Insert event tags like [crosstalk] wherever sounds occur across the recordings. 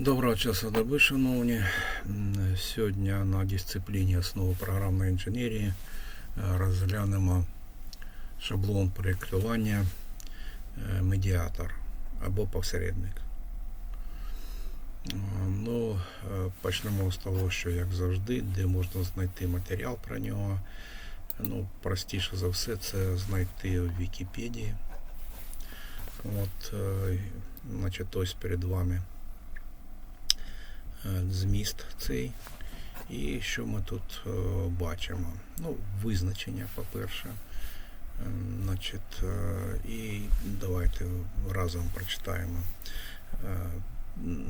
Доброго часу доби, шановні. Сьогодні на дисципліні основи програмної інженерії е, розглянемо шаблон проєктування е, медіатор або посередник. Е, Ну, почнемо з того, що як завжди, де можна знайти матеріал про нього. Ну, простіше за все, це знайти в Вікіпедії. От, значить, ось перед вами зміст цей. І що ми тут е, бачимо? Ну, визначення, по-перше. Е, Значить, е, і давайте разом прочитаємо. Е,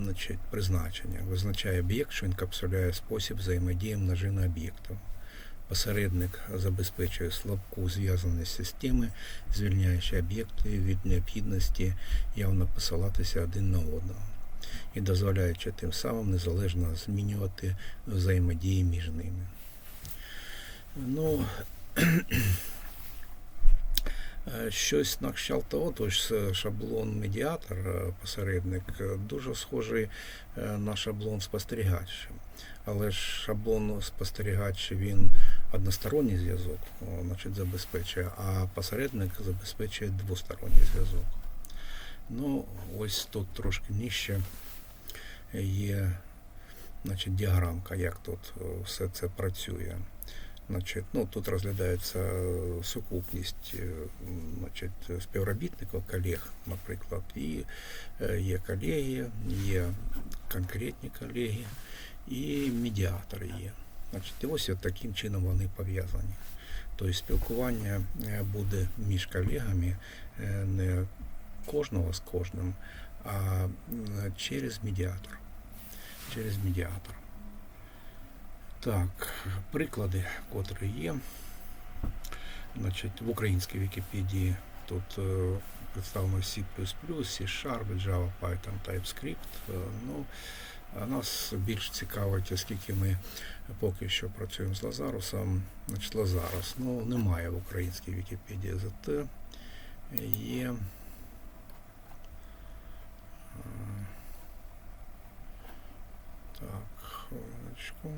Значить, призначення. Визначає об'єкт, що інкапсуляє спосіб взаємодії множини об'єктів. Посередник забезпечує слабку зв'язаність системи, звільняючи об'єкти від необхідності явно посилатися один на одного і дозволяючи тим самим незалежно змінювати взаємодії між ними. Ну, [clears throat] щось на кшталт того, тож е, шаблон медіатор, е, посередник, е, дуже схожий на шаблон спостерігач. Але ж шаблон спостерігач він односторонній зв'язок значить, забезпечує, а посередник забезпечує двосторонній зв'язок. Ну, ось тут трошки нижче є значить, діаграмка, як тут е, все це працює. Значить, ну, тут розглядається е, сукупність е, значить, співробітників, колег, наприклад, і є колеги, є конкретні колеги, і медіатори є. Значить, і ось таким чином вони пов'язані. Тобто спілкування буде між колегами не кожного з кожним, а через медіатор. Через медіатор. Так, приклади, котрі є. Значить, в українській Вікіпедії тут е, представлено C++, C-Sharp, Java, Python, TypeScript. Е, Ну, нас більш цікавить, оскільки ми поки що працюємо з Лазарусом. Значить, Лазарус ну, немає в українській Вікіпедії, зате є. е, Так, хвилиночку.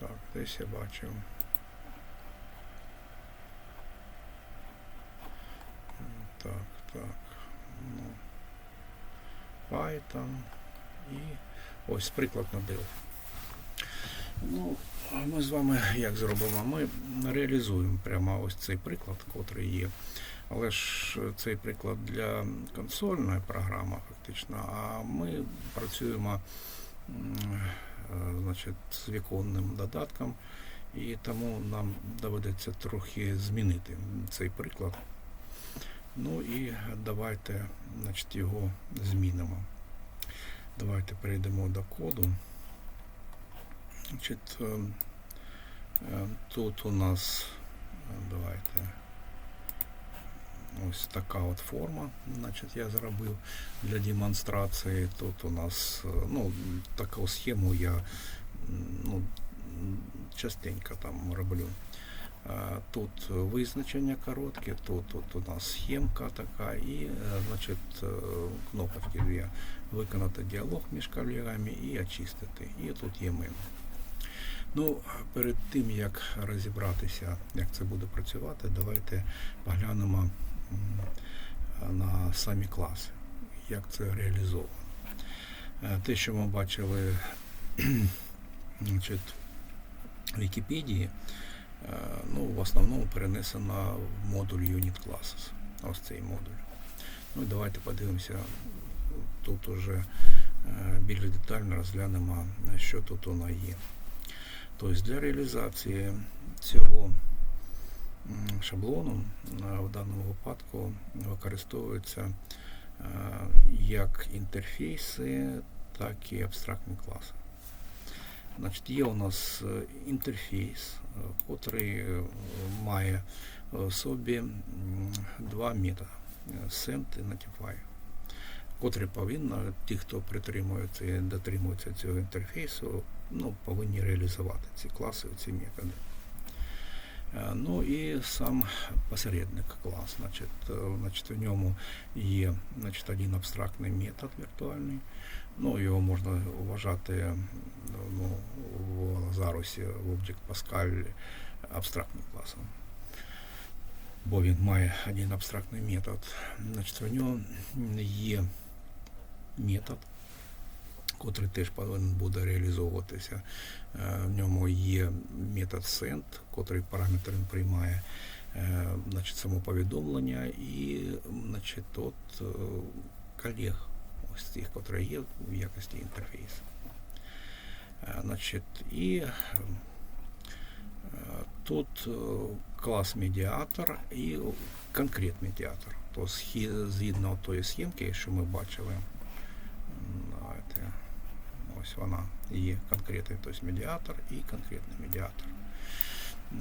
Так, десь я бачив. Так, так. Ну, Python і ось приклад набив. Ну, ми з вами як зробимо? Ми реалізуємо прямо ось цей приклад, котрий є. Але ж цей приклад для консольної програми фактично, а ми працюємо е, значить, з віконним додатком, і тому нам доведеться трохи змінити цей приклад. Ну і давайте значить, його змінимо. Давайте перейдемо до коду. Значить, е, е, тут у нас е, давайте ось така от форма, значить, я зробив для демонстрації. Тут у нас е, ну, таку схему я ну, частенько там роблю. Е, Тут визначення коротке, тут, тут у нас схемка така і е, значить, кнопочки дві. Виконати діалог між колегами і очистити. І тут є меню. Ну, перед тим як розібратися, як це буде працювати, давайте поглянемо на самі класи, як це реалізовано. Е, Те, що ми бачили [clears throat] значить, в Вікіпедії, е, ну, в основному перенесено в модуль Unit Classes. Ось цей модуль. Ну і давайте подивимося. Тут уже е, більш детально розглянемо, що тут воно є. Тобто для реалізації цього м, шаблону е, в даному випадку використовуються е, як інтерфейси, так і абстрактні класи. Значить, є у нас е, інтерфейс, котрий е, має в собі два методи send і notify, котрі повинні, ті, хто притримується і дотримується цього інтерфейсу, ну, повинні реалізувати ці класи, ці методи. Е, Ну і сам посередник клас. Значить, е, значить, в ньому є значить, один абстрактний метод віртуальний. Ну, його можна вважати е, ну, в Лазарусі, в Object Pascal абстрактним класом. Бо він має один абстрактний метод. Значить, в нього є метод, котрий теж повинен буде реалізовуватися. Е, В ньому є метод send, котрий параметр він приймає е, значить, само повідомлення і значить, от, е, колег, ось тих, котрі є в якості інтерфейсу. Значить, і тут клас медіатор і конкрет медіатор. То згідно тої схемки, що ми бачили, ось вона є конкретний тобто медіатор і конкретний медіатор.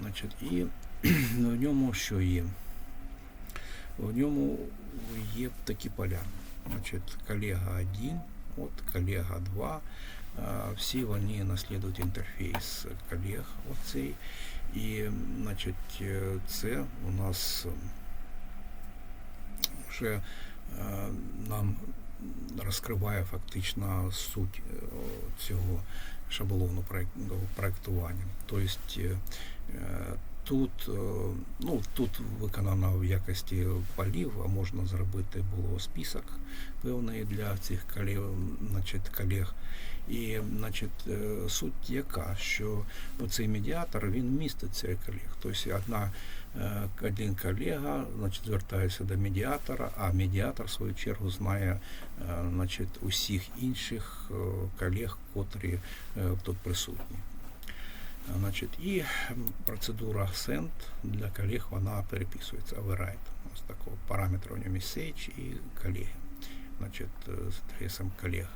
Значить, і [clears throat] в ньому що є? В ньому є такі поля. Значить, колега 1, от колега 2. а, Всі вони наслідують інтерфейс колег оцей. І значить, е, це у нас вже е, нам розкриває фактично суть е, цього шаблону проєк- ну, проєктування. Тобто е, тут, е, ну, тут виконано в якості полів, а можна зробити було список певний для цих колег, значить, колег. І значить, е, суть яка, що цей медіатор він містить цей колег. Тобто одна, е, один колега значить, звертається до медіатора, а медіатор в свою чергу знає значить, усіх інших колег, котрі тут присутні. Значить, і процедура send для колег вона переписується, override. Ось такого параметра у ньому message і колеги. Значить, е, з інтерфейсом колег.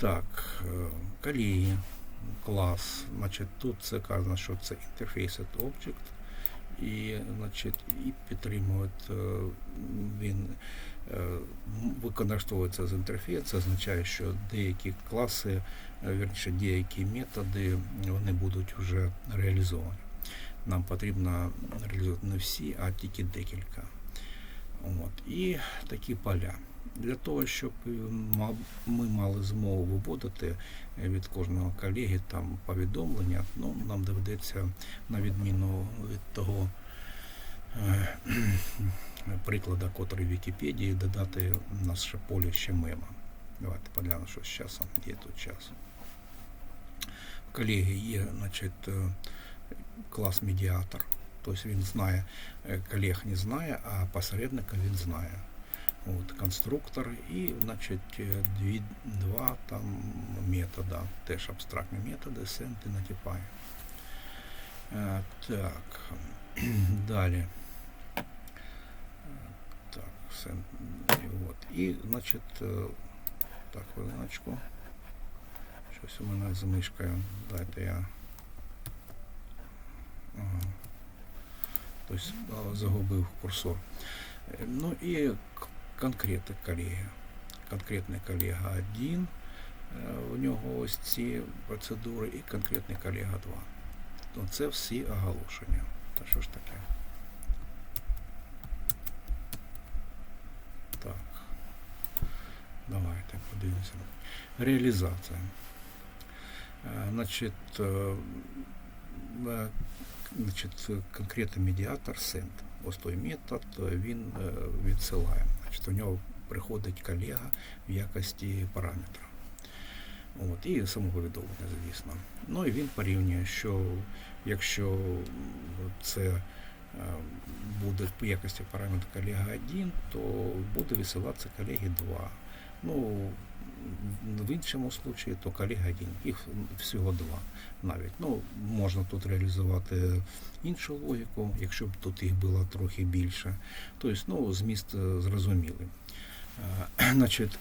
Так, е, колеги, клас. Значить, тут це казано, що це interface object. І, значить, і підтримує е, він використовується з інтерфейс. Це означає, що деякі класи, е, вірніше, деякі методи вони будуть вже реалізовані. Нам потрібно реалізувати не всі, а тільки декілька. От. І такі поля. Для того, щоб е, ми мали змогу виводити е, від кожного колеги там повідомлення, ну, нам доведеться, на відміну від того е, прикладу, котрий в Вікіпедії, додати в наше поле ще мема. Давайте поглянемо, що з часом є тут час. В колеги є значить, е, клас медіатор. Тобто він знає, е, колег не знає, а посередника він знає. От, конструктор і, значить, е, дві, два там метода, теж абстрактні методи, send і notify. Е, так, [clears throat] далі. Е, і от. І, значить, е, так, хвилиночку. Щось у мене з мишкою. Дайте я. Ага. Тобто загубив курсор. Е, Ну і конкретний колега. Конкретний колега 1, у нього ось ці процедури, і конкретний колега 2. То це всі оголошення. Та що ж таке? Так. Давайте подивимося. Реалізація. Е, Значить, е, е, значить, конкретний медіатор send. Ось той метод він відсилає. Значить, у нього приходить колега в якості параметра. От, і само повідомлення, звісно. Ну і він порівнює, що якщо це буде в якості параметра колега 1, то буде висилатися колеги 2. Ну, в іншому случаї то колега 1. Їх всього два навіть. Ну, можна тут реалізувати іншу логіку, якщо б тут їх було трохи більше. Тобто, ну, зміст е, зрозумілий. Е, [clears throat] Значить,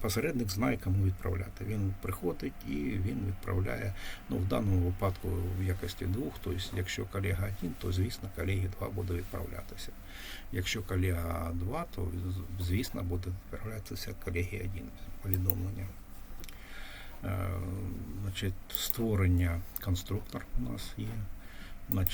посередник знає, кому відправляти. Він приходить і він відправляє, ну, в даному випадку в якості двох. Тобто, якщо колега один, то звісно колеги два буде відправлятися. Якщо колега два, то звісно буде відправлятися колеги один повідомлення. Е, Значить, створення конструктор у нас є. на